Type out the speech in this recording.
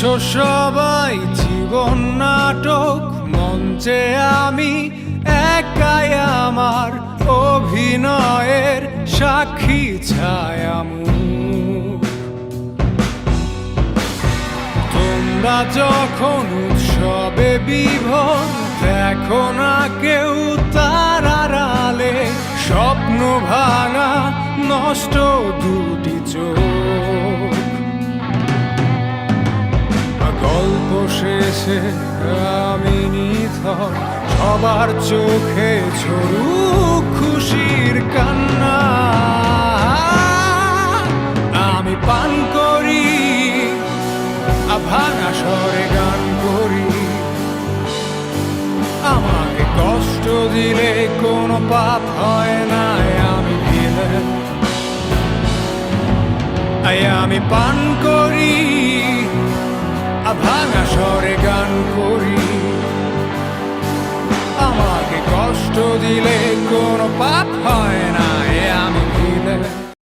বুঝছ সবাই, জীবন নাটক মঞ্চে আমি একাই আমার অভিনয়ের সাক্ষী ছায়ামু তোমরা যখন উৎসবে বিভোর, দেখো না কেউ তার আড়ালে স্বপ্ন ভাঙা নষ্ট দুটি শেষে আমি নিথর, সবার চোখে ঝরুক খুশির কান্না। আমি পান করি ভাঙা স্বরে গান করি। আমাকে কষ্ট দিলে কোনো পাপ হয় না আমি আই আমি পান করি ভাঙা স্বরে দিলে কোনো পাপ হয় না